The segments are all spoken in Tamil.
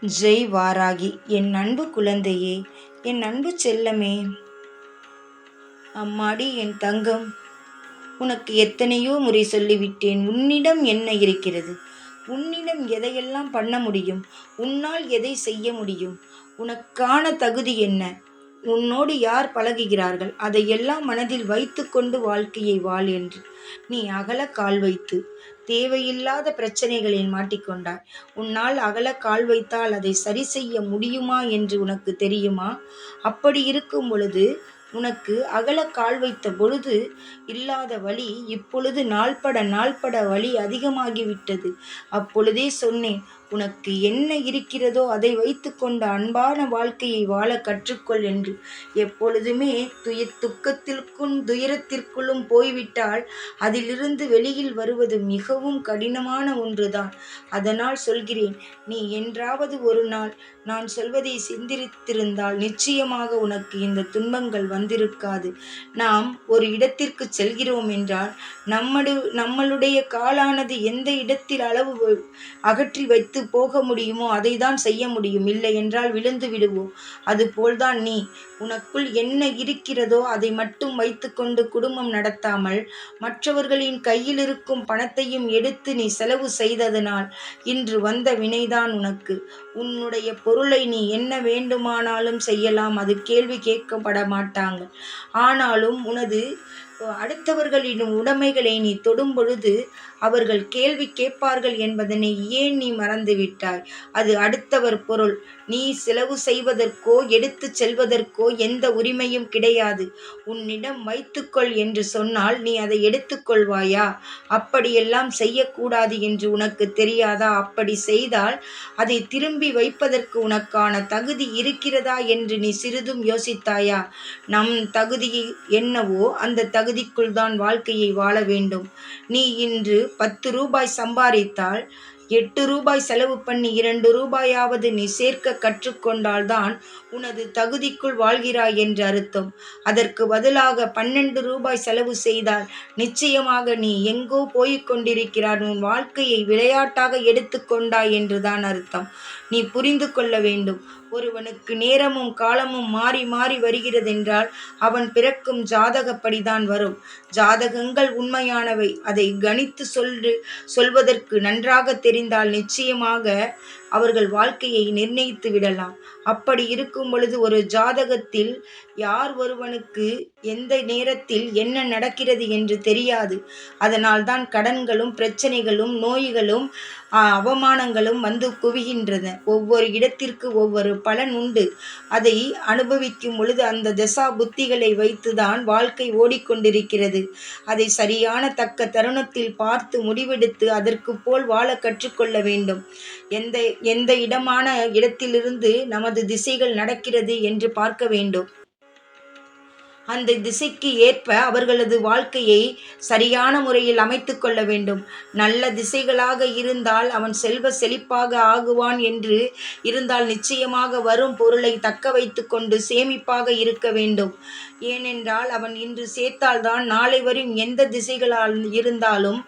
ஜெய் வாராகி என் அன்பு குழந்தையே என் அன்பு செல்லமே. அம்மாடி என் தங்கம் உனக்கு எத்தனையோ முறை சொல்லிவிட்டேன். உன்னிடம் என்ன இருக்கிறது? உன்னிடம் எதையெல்லாம் பண்ண முடியும்? உன்னால் எதை செய்ய முடியும்? உனக்கான தகுதி என்ன? உன்னோடு யார் பழகுகிறார்கள்? அதையெல்லாம் மனதில் வைத்துக்கொண்டு வாழ்க்கையை வாழ் என்று. நீ அகல கால் வைத்து தேவையில்லாத பிரச்சனைகளில் மாட்டிக்கொண்டாய். உன்னால் அகல கால் வைத்தால் அதை சரி செய்ய முடியுமா என்று உனக்கு தெரியுமா? அப்படி இருக்கும் பொழுது உனக்கு அகல கால் வைத்த பொழுது இல்லாத வழி இப்பொழுது நாள்பட நாள்பட வழி அதிகமாகிவிட்டது. அப்பொழுதே சொன்னேன் உனக்கு என்ன இருக்கிறதோ அதை வைத்துக்கொண்ட அன்பான வாழ்க்கையை வாழ கற்றுக்கொள் என்று எப்பொழுதுமே துய துக்கத்திற்கும் துயரத்திற்குள்ளும் போய்விட்டால் அதிலிருந்து வெளியில் வருவது மிகவும் கடினமான ஒன்றுதான். அதனால் சொல்கிறேன் நீ என்றாவது ஒரு நாள் நான் சொல்வதை சிந்தித்திருந்தால் நிச்சயமாக உனக்கு இந்த துன்பங்கள் வந்திருக்காது. நாம் ஒரு இடத்திற்கு செல்கிறோம் என்றால் நம்மடு நம்மளுடைய காலானது எந்த இடத்தில் அளவு அகற்றி வைத்து வைத்து போக முடியுமோ அதை தான் செய்ய முடியும். இல்லை என்றால் விழுந்து விடுவோம் அதுபோல்தான் நீ. உனக்குள் என்ன இருக்கிறதோ அதை மட்டும் வைத்துக்கொண்டு குடும்பம் நடத்தாமல் மற்றவர்களின் கையில் இருக்கும் பணத்தையும் எடுத்து நீ செலவு செய்ததனால் இன்று வந்த வினைதான் உனக்கு. உன்னுடைய பொருளை நீ என்ன வேண்டுமானாலும் செய்யலாம். அது கேள்வி கேட்கப்பட மாட்டாங்க. ஆனாலும் உனது அடுத்தவர்களின் உடைமைகளை நீ தொடும் பொழுது அவர்கள் கேள்வி கேட்பார்கள் என்பதனை ஏன் நீ மறந்துவிட்டாய்? அது அடுத்தவர் பொருள். நீ செலவு செய்வதற்கோ எடுத்துச் செல்வதற்கோ எந்த உரிமையும் கிடையாது. உன்னிடம் வைத்துக்கொள் என்று சொன்னால் நீ அதை எடுத்துக்கொள்வாயா அப்படியெல்லாம் செய்யக்கூடாது என்று உனக்கு தெரியாதா? அப்படி செய்தால் அதை திரும்பி வைப்பதற்கு உனக்கான தகுதி இருக்கிறதா என்று நீ சிறிதும் யோசித்தாயா? நம் தகுதி என்னவோ அந்த தகுதிக்குள் தான் வாழ்க்கையை வாழ வேண்டும். நீ இன்று பத்து ரூபாய் சம்பாதித்தால் எட்டு ரூபாய் செலவு பண்ணி இரண்டு ரூபாயாவது நீ சேர்க்க கற்றுக்கொண்டால்தான் உனது தகுதிக்குள் வாழ்கிறாய் என்று அர்த்தம். அதற்கு பதிலாக பன்னெண்டு ரூபாய் செலவு செய்தால் நிச்சயமாக நீ எங்கோ போய்க் கொண்டிருக்கிறார் உன் வாழ்க்கையை விளையாட்டாக எடுத்துக்கொண்டாய் என்றுதான் அர்த்தம். நீ புரிந்து கொள்ள வேண்டும். ஒருவனுக்கு நேரமும் காலமும் மாறி மாறி வருகிறதென்றால் அவன் பிறக்கும் ஜாதகப்படிதான் வரும். ஜாதகங்கள் உண்மையானவை. அதை கணித்து சொல்லு சொல்வதற்கு நன்றாக தெரிந்தால் நிச்சயமாக அவர்கள் வாழ்க்கையை நிர்ணயித்து விடலாம். அப்படி இருக்கும் பொழுது ஒரு ஜாதகத்தில் யார் ஒருவனுக்கு எந்த நேரத்தில் என்ன நடக்கிறது என்று தெரியாது. அதனால் தான் கடன்களும் பிரச்சனைகளும் நோய்களும் அவமானங்களும் வந்து குவிகின்றன. ஒவ்வொரு இடத்திற்கு ஒவ்வொரு பலன் உண்டு. அதை அனுபவிக்கும் பொழுது அந்த தசா புத்திகளை வைத்துதான் வாழ்க்கை ஓடிக்கொண்டிருக்கிறது. அதை சரியான தக்க தருணத்தில் பார்த்து முடிவெடுத்து அதற்கு போல் வாழ கற்றுக்கொள்ள வேண்டும். எந்த எந்த இடமான இடத்திலிருந்து நமது திசைகள் நடக்கிறது என்று பார்க்க வேண்டும். அந்த திசைக்கு ஏற்ப அவர்களது வாழ்க்கையை சரியான முறையில் அமைத்து கொள்ள வேண்டும். நல்ல திசைகளாக இருந்தால் அவன் செல்வ செழிப்பாக ஆகுவான் என்று இருந்தால் நிச்சயமாக வரும் பொருளை தக்க வைத்து கொண்டு சேமிப்பாக இருக்க வேண்டும். ஏனென்றால் அவன் இன்று சேர்த்தால்தான் நாளை வரும் எந்த திசைகளால் இருந்தாலும்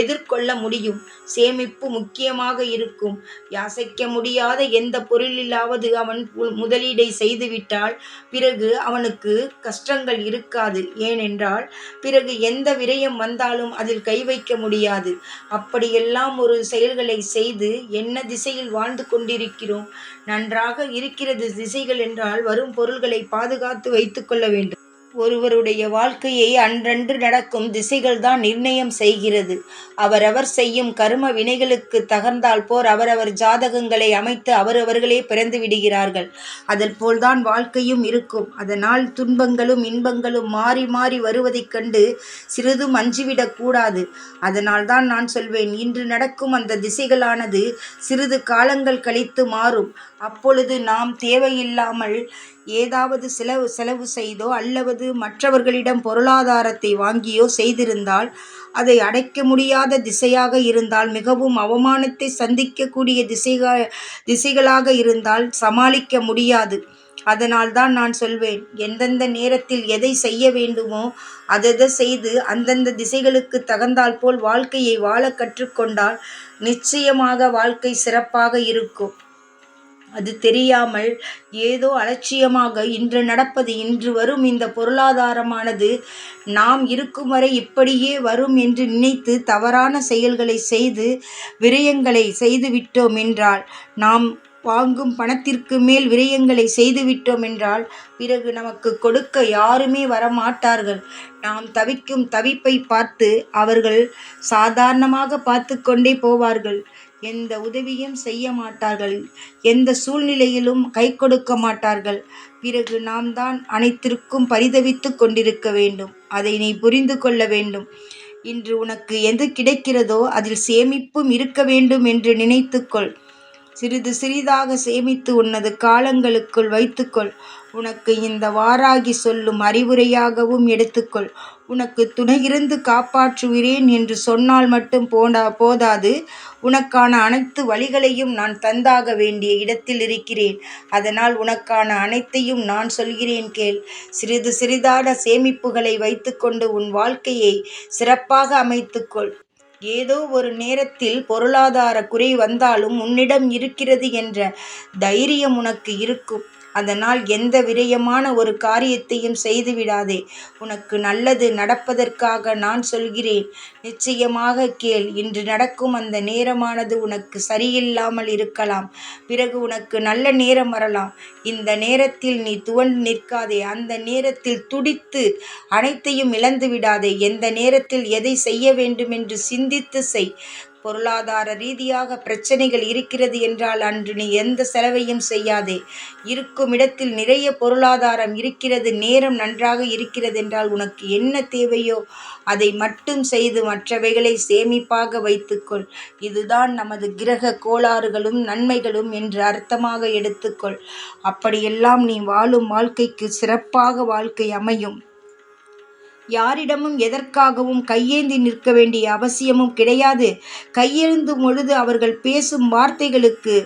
எதிர்கொள்ள முடியும். சேமிப்பு முக்கியமாக இருக்கும். யாசைக்க முடியாத எந்த பொருளிலாவது அவன் முதலீடை செய்துவிட்டால் பிறகு அவனுக்கு கஷ்டங்கள் இருக்காது. ஏனென்றால் பிறகு எந்த விரயம் வந்தாலும் அதில் கை வைக்க முடியாது. அப்படியெல்லாம் ஒரு செயல்களை செய்து என்ன திசையில் வாழ்ந்து கொண்டிருக்கிறோம்? நன்றாக இருக்கிறது திசைகள் என்றால் வரும் பொருள்களை பாதுகாத்து வைத்துக்கொள்ள வேண்டும். ஒருவருடைய வாழ்க்கையை அன்றன்று நடக்கும் திசைகள்தான் நிர்ணயம் செய்கிறது. அவரவர் செய்யும் கரும வினைகளுக்கு தகர்ந்தால் போர் அவரவர் ஜாதகங்களை அமைத்து அவரவர்களே பிறந்து விடுகிறார்கள். போல்தான் வாழ்க்கையும் இருக்கும். அதனால் துன்பங்களும் இன்பங்களும் மாறி மாறி வருவதைக் கண்டு சிறிதும் அஞ்சிவிடக் கூடாது. அதனால்தான் நான் சொல்வேன் இன்று நடக்கும் அந்த திசைகளானது சிறிது காலங்கள் கழித்து மாறும். அப்பொழுது நாம் தேவையில்லாமல் ஏதாவது செலவு செலவு செய்தோ அல்லது மற்றவர்களிடம் பொருளாதாரத்தை வாங்கியோ செய்திருந்தால் அதை அடைக்க முடியாத திசையாக இருந்தால் மிகவும் அவமானத்தை சந்திக்கக்கூடிய திசைக திசைகளாக இருந்தால் சமாளிக்க முடியாது. அதனால் தான் நான் சொல்வேன் எந்தெந்த நேரத்தில் எதை செய்ய வேண்டுமோ அதை செய்து அந்தந்த திசைகளுக்கு தகுந்தால் போல் வாழ்க்கையை வாழ கற்றுக்கொண்டால் நிச்சயமாக வாழ்க்கை சிறப்பாக இருக்கும். அது தெரியாமல் ஏதோ அலட்சியமாக இன்று நடப்பது இன்று வரும் இந்த பொருளாதாரமானது நாம் இருக்கும் வரை இப்படியே வரும் என்று நினைத்து தவறான செயல்களை செய்து விரயங்களை செய்துவிட்டோம் என்றால் நாம் வாங்கும் பணத்திற்கு மேல் விரயங்களை செய்துவிட்டோம் என்றால் பிறகு நமக்கு கொடுக்க யாருமே வரமாட்டார்கள். நாம் தவிக்கும் தவிப்பை பார்த்து அவர்கள் சாதாரணமாக பார்த்து கொண்டே போவார்கள். எந்த உதவியும் செய்ய மாட்டார்கள். எந்த சூழ்நிலையிலும் கை கொடுக்க மாட்டார்கள். பிறகு நாம் தான் அனைத்திற்கும் பரிதவித்து கொண்டிருக்க வேண்டும். அதை நீ புரிந்து கொள்ள வேண்டும். இன்று உனக்கு எது கிடைக்கிறதோ அதில் சேமிப்பும் இருக்க வேண்டும் என்று நினைத்துக்கொள். சிறிது சிறிதாக சேமித்து உன்னது காலங்களுக்குள் வைத்துக்கொள். உனக்கு இந்த வாராகி சொல்லும் அறிவுரையாகவும் எடுத்துக்கொள். உனக்கு துணையிருந்து காப்பாற்றுகிறேன் என்று சொன்னால் மட்டும் போடா போதாது. உனக்கான அனைத்து வழிகளையும் நான் தந்தாக வேண்டிய இடத்தில் இருக்கிறேன். அதனால் உனக்கான அனைத்தையும் நான் சொல்கிறேன் கேள். சிறிது சிறிதான சேமிப்புகளை வைத்துக்கொண்டு உன் வாழ்க்கையை சிறப்பாக அமைத்துக்கொள். ஏதோ ஒரு நேரத்தில் பொருளாதார குறை வந்தாலும் உன்னிடம் இருக்கிறது என்ற தைரியம் உனக்கு இருக்கும். அதனால் எந்த விரயமான ஒரு காரியத்தையும் செய்துவிடாதே. உனக்கு நல்லது நடப்பதற்காக நான் சொல்கிறேன். நிச்சயமாக கேள். இன்று நடக்கும் அந்த நேரமானது உனக்கு சரியில்லாமல் இருக்கலாம். பிறகு உனக்கு நல்ல நேரம் வரலாம். இந்த நேரத்தில் நீ துவண்டு நிற்காதே. அந்த நேரத்தில் துடித்து அனைத்தையும் இழந்து விடாதே எந்த நேரத்தில் எதை செய்ய வேண்டும் என்று சிந்தித்து செய். பொருளாதார ரீதியாக பிரச்சனைகள் இருக்கிறது என்றால் அன்று நீ எந்த செலவையும் செய்யாதே. இருக்கும் இடத்தில் நிறைய பொருளாதாரம் இருக்கிறது நேரம் நன்றாக இருக்கிறது என்றால் உனக்கு என்ன தேவையோ அதை மட்டும் செய்து மற்றவைகளை சேமிப்பாக வைத்துக்கொள். இதுதான் நமது கிரக கோளாறுகளும் நன்மைகளும் என்று அர்த்தமாக எடுத்துக்கொள். அப்படியெல்லாம் நீ வாழும் வாழ்க்கைக்கு சிறப்பாக வாழ்க்கை அமையும். யாரிடமும் எதற்காகவும் கையேந்தி நிற்க வேண்டிய அவசியமும் கிடையாது. கையெழுந்தும் பொழுது அவர்கள் பேசும் வார்த்தைகளுக்கு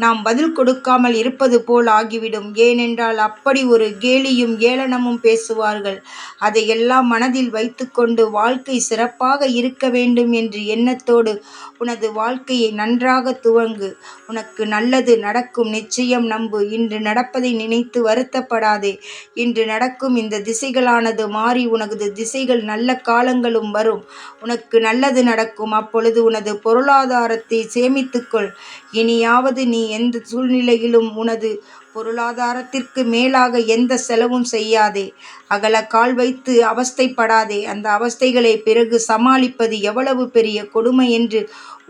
நாம் பதில் கொடுக்காமல் இருப்பது போல் ஆகிவிடும். ஏனென்றால் அப்படி ஒரு கேலியும் ஏளனமும் பேசுவார்கள். அதையெல்லாம் மனதில் வைத்துக்கொண்டு வாழ்க்கை சிறப்பாக இருக்க வேண்டும் என்று எண்ணத்தோடு உனது வாழ்க்கையை நன்றாக துவங்கு. உனக்கு நல்லது நடக்கும். நிச்சயம் நம்பு. இன்று நடப்பதை நினைத்து வருத்தப்படாதே. இன்று நடக்கும் இந்த திசைகளானது மாறி உனது திசைகள் நல்ல காலங்களும் வரும். உனக்கு நல்லது நடக்கும். அப்பொழுது உனது பொருளாதாரத்தை சேமித்துக்கொள். இனியாவது நீ எந்த சூழ்நிலையிலும் உனது பொருளாதாரத்திற்கு மேலாக எந்த செலவும் செய்யாதே. அகல கால் வைத்து அவஸ்தைப்படாதே. அந்த அவஸ்தைகளை பிறகு சமாளிப்பது எவ்வளவு பெரிய கொடுமை என்று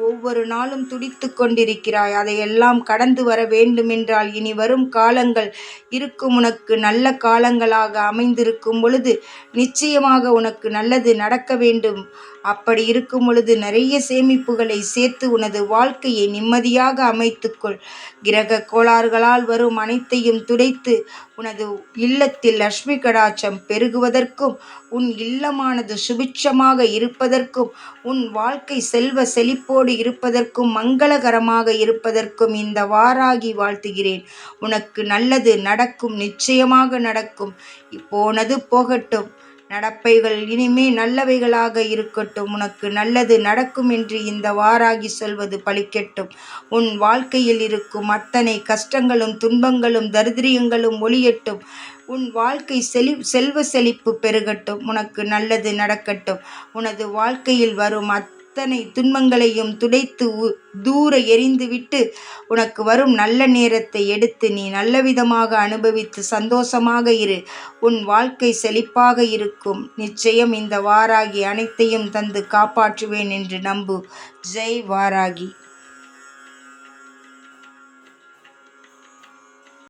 ஒவ்வொரு நாளும் துடித்து கொண்டிருக்கிறாய். அதையெல்லாம் கடந்து வர வேண்டுமென்றால் இனி வரும் காலங்கள் இருக்கும் உனக்கு நல்ல காலங்களாக அமைந்திருக்கும் பொழுது நிச்சயமாக உனக்கு நல்லது நடக்க வேண்டும். அப்படி இருக்கும் பொழுது நிறைய சேமிப்புகளை சேர்த்து உனது வாழ்க்கையை நிம்மதியாக அமைத்துக்கொள் கிரக கோளாறுகளால் வரும் அனைத்தையும் துடைத்து உனது இல்லத்தில் லட்சுமி கடாட்சம் பெருகுவதற்கும் உன் இல்லமானது சுபிட்சமாக இருப்பதற்கும் உன் வாழ்க்கை செல்வ செழிப்போடு இருப்பதற்கும் மங்களகரமாக இருப்பதற்கும் இந்த வாராகி வாழ்த்துகிறேன். உனக்கு நல்லது நடக்கும் நிச்சயமாக நடக்கும். போனது போகட்டும். நடப்பைகள் இனிமே நல்லவைகளாக இருக்கட்டும். உனக்கு நல்லது நடக்கும் என்று இந்த வாராகி சொல்வது பலிக்கட்டும் உன் வாழ்க்கையில் இருக்கும் அத்தனை கஷ்டங்களும் துன்பங்களும் தரித்திரியங்களும் ஒளியட்டும். உன் வாழ்க்கை செழி செல்வ செழிப்பு பெருகட்டும். உனக்கு நல்லது நடக்கட்டும். உனது வாழ்க்கையில் வரும் அத் அத்தனை துன்பங்களையும் துடைத்து தூர எறிந்துவிட்டு உனக்கு வரும் நல்ல நேரத்தை எடுத்து நீ நல்லவிதமாக அனுபவித்து சந்தோஷமாக இரு. உன் வாழ்க்கை செழிப்பாக இருக்கும். நிச்சயம் இந்த வாராகி அனைத்தையும் தந்து காப்பாற்றுவேன் என்று நம்பு. ஜெய் வாராகி.